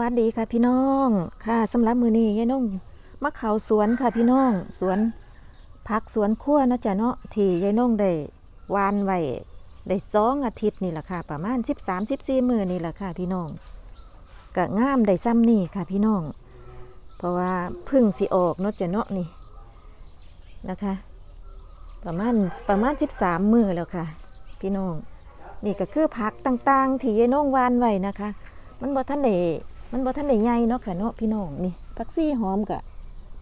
วัสดีค่ะพี่น้องค่ะสำหรับมือนี้ยายน้องมะเขาสวนค่ะพี่น้องสวนพักสวนครัวนะจ๊ะเนาะที่ยายน้องได้วานไว้ได้สองอาทิตย์นี่แหละค่ะ ประมาณ 13 14มือนี่แหละค่ะพี่น้องก็งามได้ซ้ำนี่ค่ะพี่น้อง เพราะว่าพึ่งสิออกเนาะจ๊ะเนาะนี่นะคะ ประมาณประมาณ 13 มือแล้วค่ะ พี่น้องนี่ก็คือผักต่างๆ ที่ยายน้องวานไว้นะคะ มันบ่ทันได้ มันบ่ทันได้ใหญ่เนาะค่ะเนาะพี่น้องนี่ผักซี่หอมกะ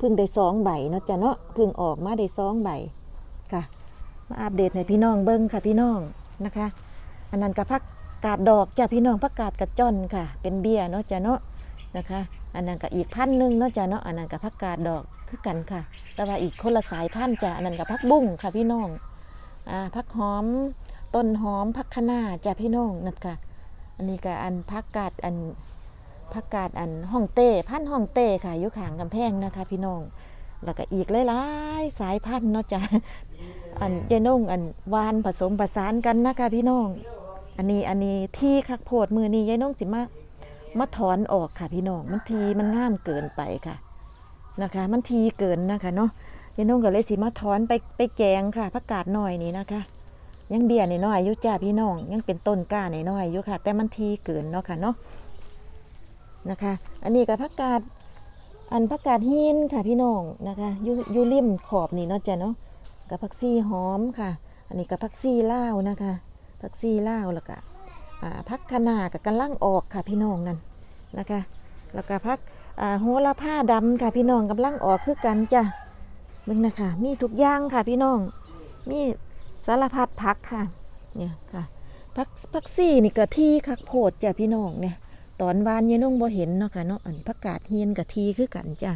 พิ่งได้สองใบเนาะจ้ะเนาะพิ่งออกมาได้สองใบค่ะ มาอัปเดตให้พี่น้องเบิ่งค่ะพี่น้องนะคะ อันนั้นก็ผักกาดดอกจ้ะพี่น้องผักกาดกระจอนค่ะ เป็นเบี้ยเนาะจ้ะเนาะนะคะ อันนั้นก็อีกพันหนึงเนาะจ้ะเนาะอันนั้นก็ผักกาดดอกคือกันค่ะ แต่ว่าอีกคนละสายพันธุ์จ้ะอันนั้นก็ผักบุ้งค่ะพี่น้องอ่าผักหอมต้นหอมผักคะน้าจ้ะพี่น้องนั่นค่ะ อันนี้ก็อันพักกาดอัน พักกาดอันห้องเต้พันธุ์ห้องเต้ค่ะอยู่ข้างกำแพงนะคะ พี่น้อง แล้วก็อีกหลายๆสายพันธุ์เนาะจ้ะอันยายนงอันวานผสมประสานกันนะคะ พี่น้อง อันนี้อันนี้ที่คักโพดมือนี้ยายนงสิมามาถอนออกค่ะพี่น้อง มันทีมันง่ามเกินไปค่ะนะคะ มันทีเกินนะคะเนาะยายนงก็เลยสิมาถอนไปไปแกงค่ะผักกาดหน่อยนี่นะคะยังเบี้ยในน้อยๆอยู่จ้าพี่น้อง ยังเป็นต้นกล้าในน้อยๆอยู่ค่ะ แต่มันทีเกินเนาะค่ะเนาะ นะคะ อันนี้กับผักกาดอันผักกาดหินค่ะพี่น้องนะคะยู่ยู่ริมขอบนี่เนาะจ้ะเนาะกับผักซีหอมค่ะ อันนี้กับผักซี่ลาวนะคะผักซี่ลาวแล้วก็อ่าผักคะนากับกันล่างออกค่ะพี่น้องนั่นนะคะแล้วก็ผักอ่าโหระพาดำค่ะพี่น้องกำลังออกคือกันจ้ะเบิ่งนะคะมีทุกอย่างค่ะพี่น้องมีสารพัดพักค่ะเนี่ยค่ะพักพักซี่นี่กะที่คักโพดจ้ะพี่น้องเนี่ย ตอนวานยายนุ่งบ่เห็นเนาะค่ะเนาะอันผักกาดเฮียนกะทีคือกันจ้ะ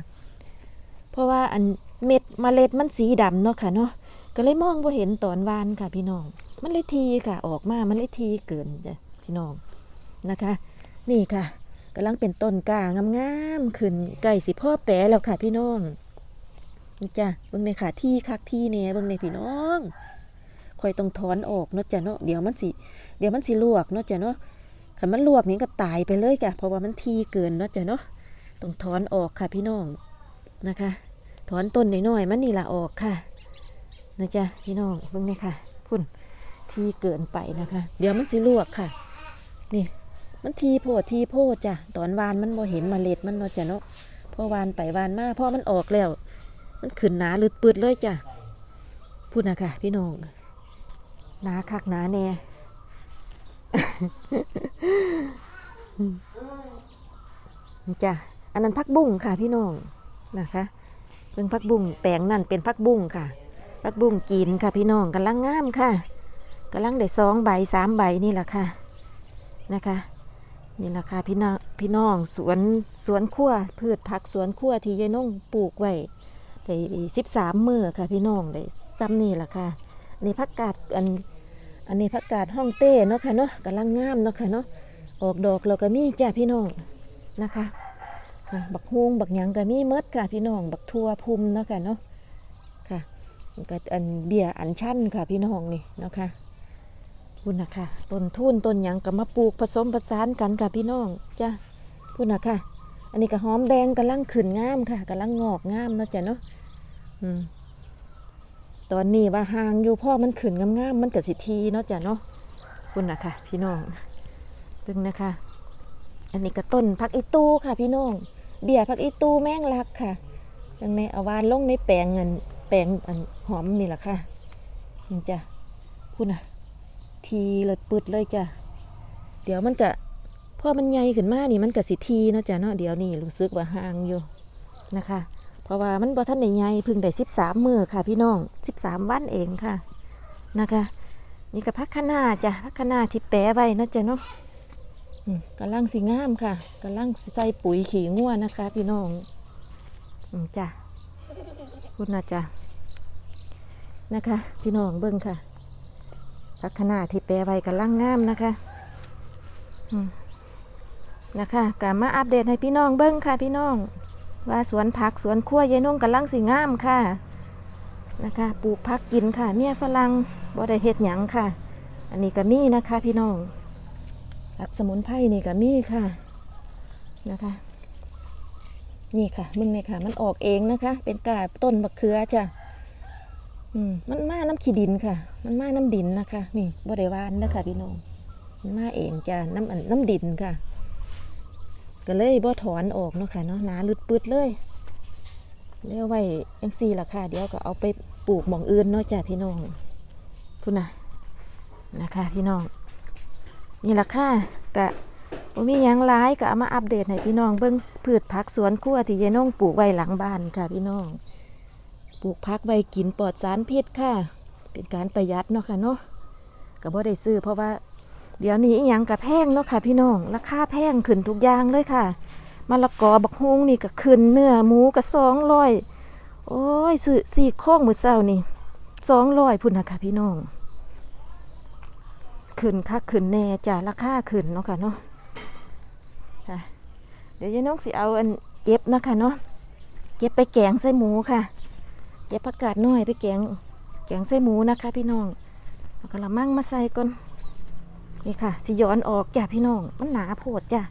เพราะว่าอันเม็ดเมล็ดมันสีดำเนาะค่ะเนาะก็เลยมองบ่เห็นตอนวานค่ะพี่น้อง มันเลยทีค่ะ ออกมามันเลยทีเกินจ้ะพี่น้องนะคะ นี่ค่ะกำลังเป็นต้นกางงามๆขึ้นใกล้สิพ่อแปะแล้วค่ะพี่น้องนี่จ้ะเบิ่งในค่ะที่คักที่เนี่ยเบิ่งในพี่น้องคอยต้องถอนออกเนาะจ้ะเนาะเดี๋ยวมันสิเดี๋ยวมันสิลวกเนาะจ้ะเนาะ คันมันลวกนี่ก็ตายไปเลยจ้ะเพราะว่ามันทีเกินเนาะจ้ะเนาะต้องถอนออกค่ะพี่น้องนะคะ ถอนต้นน้อยๆมันนี่ละออกค่ะนะจ๊ะพี่น้องเบิ่งนี่ค่ะพุ่นทีเกินไปนะคะ เดี๋ยวมันสิลวกค่ะ นี่ มันทีโพดทีโพดจ้ะตอนวานมันบ่เห็นมเมล็ดมันเนาะจ้ะเนาะพอวานไปวานมาพอมันออกแล้ว มันขึ้นหนาลืดปืดเลยจ้ะพูดนะคะพี่น้องหนาคักหนาแน่ จ้ะอันนั้นพักบุ้งค่ะพี่น้องนะคะเป็นพักบุ้งแปลงนั่นเป็นพักบุ้งค่ะพักบุ้งกินค่ะพี่น้องกำลังงามค่ะกำลังได้สองใบสามใบนี่แหละค่ะนะคะนี่แหละค่ะพี่น้องพี่น้องสวนสวนครัวพืชผักสวนครัวที่ยายน้องปลูกไว้ได้สิบสามมือค่ะพี่น้องได้ซ้ำนี่แหละค่ะอันพักกาดอัน อันนี้ผักกาดห้องเต้เนาะค่ะเนาะกำลังงามเนาะค่ะเนาะออกดอกเราก็มีจ้ะพี่น้องนะคะบักฮวงบักหยังก็มีเมดค่ะพี่น้อง บักทั่วพุ่มเนาะค่ะเนาะค่ะก็อันเบียอันชั้นค่ะพี่น้องนี่เนาะค่ะพุ่นนะคะต้นทุ่นต้นหยังก็มาปลูกผสมผสานกันค่ะพี่น้องจ้ะพุ่นนะคะอันนี้ก็หอมแดงกำลังขึ้นงามค่ะกำลังงอกงามเนาะจ้ะเนาะอืม ตอนนี้ว่าห่างอยู่พ่อมันขึ้นงามๆมันก็สิทีเนาะจ้ะเนาะคุณนะคะพี่น้องเพิ่งนะคะ อันนี้ก็ต้นพักอีตู้ค่ะ พี่น้อง เบี้ยพักอีตู้แมงลักค่ะดังในอาวานลงในแปลงเงินแปลงอันหอมนี่แหละค่ะนี่จ้ะคุณน่ะทีเลยปึดเลยจ้ะเดี๋ยวมันก็พอมันใหญ่ขึ้นมานี่มันก็สิทีเนาะจ้ะเนาะเดี๋ยวนี่รู้สึกว่าห่างอยู่นะคะ ราะว่ามันบ่ทันได้ใหญ่พึ่งได้13มือค่ะพี่น้อง13วันเองค่ะนะคะ นี่ก็พักคะน้าจ้ะพักคะน้าที่แปะไว้นาะจ้ะเนาะอืมกำลังสิงามค่ะกำลังใส่ปุ๋ยขี้งัวนะคะ พี่น้องจ้ะพูดนะจ้ะนะคะ พี่น้องเบิ่งค่ะพักคะน้าที่แปะไว้กำลังงามนะคะนะคะกลับมาอัปเดตให้พี่น้องเบิ่งค่ะพี่น้อง ว่าสวนผักสวนครัวยายนุ่งกำลังสิงามค่ะนะคะปลูกผักกินค่ะ เมียฝรั่งบ่ได้เฮ็ดหยังค่ะ อันนี้ก็มีนะคะ พี่น้องผักสมุนไพรนี่ก็มีค่ะนะคะ นี่ค่ะมึงเนี่ยค่ะ มันออกเองนะคะ เป็นกาต้นมะเขือจ้ะอืมมันมาน้ำขี้ดินค่ะ มันมาน้ำดินนะคะ นี่บริวานนะคะพี่น้องมันมาเองจ้ะน้ำอันน้ำดินค่ะ ก็เลยบ่ถอนออกเนาะค่ะเนาะหนาลึดปืดเลยเลี้ยวไว้ยังซี่ละค่ะ เดี๋ยวก็เอาไปปลูกหม่องอื่นเนาะจ้ะพี่น้องพุ่นนะนะคะพี่น้อง นี่ละค่ะกะบ่มียังหลายก็เอามาอัปเดตให้พี่น้องเบิ่งพืชผักสวนครัวที่ยายน้องปลูกไว้หลังบ้านค่ะพี่น้อง ปลูกผักไว้กินปลอดสารพิษค่ะ เป็นการประหยัดเนาะค่ะเนาะก็บ่ได้ซื้อเพราะว่า เดี๋ยวนี้อีหยังกับแพงเนาะค่ะพี่น้อง ราคาแพงขึ้นทุกอย่างเลยค่ะมะละกอบักฮุงนี่ก็ขึ้นเนื้อหมูก็สองร้อยโอ้ยซื้อสี่โค้งมือเช้านี่สองร้อยพุ่นนะคะพี่น้อง ขึ้นค่าขึ้นแน่จ้ะราคาขึ้นเนาะค่ะเนาะค่ะเดี๋ยวยายน้องสิเอาอันเก็บนะคะเนาะเก็บไปแกงใส่หมูค่ะเก็บผักกาดน้อยไปแกงแกงใส่หมูนะคะ พี่น้องเอากระมังมาใส่ก่อน นี่ค่ะสิย้อนออกจ้ะพี่น้อง มันหนาโพดจ้ะ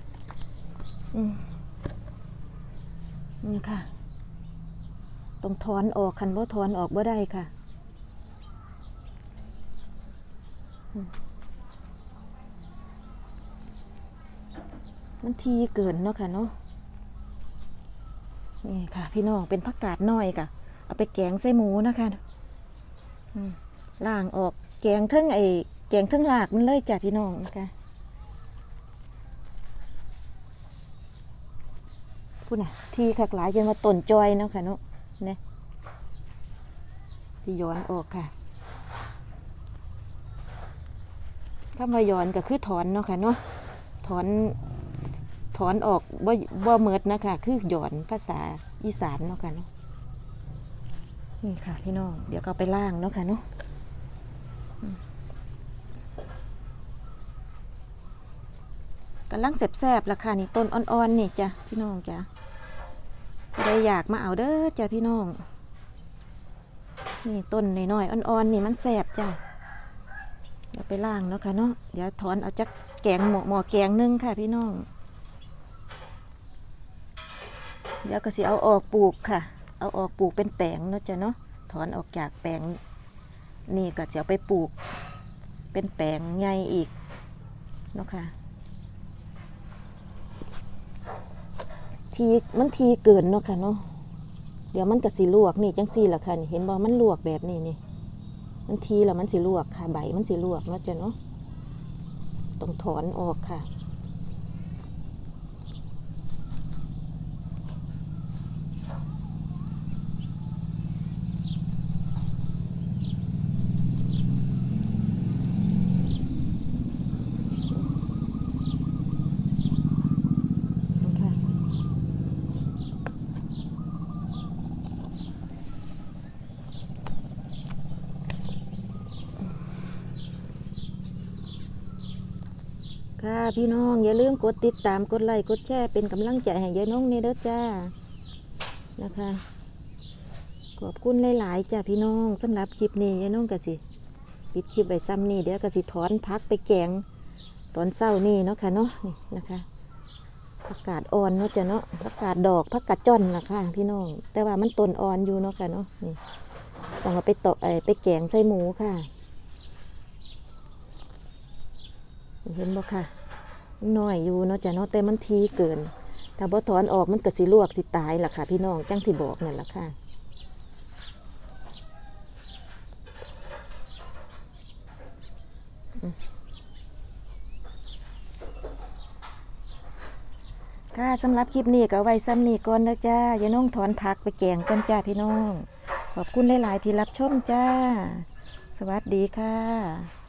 นี่ค่ะต้องถอนออกคันว่าถอนออกบ่ได้ค่ะมันทีเกินเนาะค่ะเนาะนี่ค่ะ พี่น้องเป็นผักกาดน้อยค่ะ เอาไปแกงใส่หมูนะคะล่างออกแกงเทั้งไอ แกงทั้งหลากมันเลยจ้ะพี่น้องนะคะพูดนะทีขักหลายจนมาต้นจอยเนาะค่ะเนาะเนี่ยที่ย้อนออกค่ะคำว่าย้อนก็คือถอนเนาะค่ะเนาะถอนถอนออกบ่บ่เมิดนะคะ คือย่อนภาษาอีสานเนาะค่ะเนาะนี่ค่ะพี่น้องเดี๋ยวก็เอาไปล่างเนาะค่ะเนาะอืม กำลังแสบๆราคานี่ต้นอ่อนๆนี่จ้ะพี่น้องจ้ะใครอยากมาเอาเด้อจ้ะพี่น้อง นี่ต้นน้อยๆอ่อนๆนี่มันแสบจ้ะเดี๋ยวไปล่างเนาะค่ะเนาะเดี๋ยวถอนเอาจักแกงหมอหมอแกงหนึงค่ะพี่น้อง เดี๋ยวก็สิเอาออกปลูกค่ะ เอาออกปลูกเป็นแปลงเนาะจ้ะเนาะถอนออกจากแปลงนี่ก็จะเอาไปปลูกเป็นแปลงใหญ่อีกเนาะค่ะ ทีมันทีเกินเนาะค่ะเนาะเดี๋ยวมันก็สีลวกนี่จังซี่ละค่ะนี่เห็นบ่มันลวกแบบนี้นี่มันทีแล้วมันสีลวกค่ะใบมันสีลวกเนาะจ้ะเนาะต้องถอนออกค่ะ ค่ะ พี่น้อง อย่าลืมกดติดตามกดไลค์กดแชร์เป็นกำลังใจให้ยายน้องนี่เด้อจ้านะคะ ขอบคุณหลายๆจ้าพี่น้องสำหรับคลิปนี้ยายน้องกะสิปิดคลิปไว้ซ้ำนี่เดี๋ยวกะสิถอนพักไปแกงตอนเศร้านี่เนาะค่ะเนาะนี่นะคะผักกาดอ่อนเนาะจ้ะเนาะผักกาดดอกผักกาดจ้อนนะคะพี่น้อง แต่ว่ามันต้นอ่อนอยู่เนาะค่ะเนาะนี่ต้องเอาไปตอกไปแกงใส่หมูค่ะ เห็นบ่ค่ะน้อยอยู่เนาะจ้ะเนาะแต่มันทีเกิน ถ้าบ่ถอนออกมันก็สิลวกสิตายล่ะค่ะ พี่น้องจังที่บอกนั่นล่ะค่ะค่ะสำหรับคลิปนี้ก็เอไว้ซ้ำนี้ก่อนนะจ้าอย่าน้องถอนผักไปแกงกันจ้าพี่น้อง ขอบคุณหลาย ๆ ที่รับชมจ้า สวัสดีค่ะ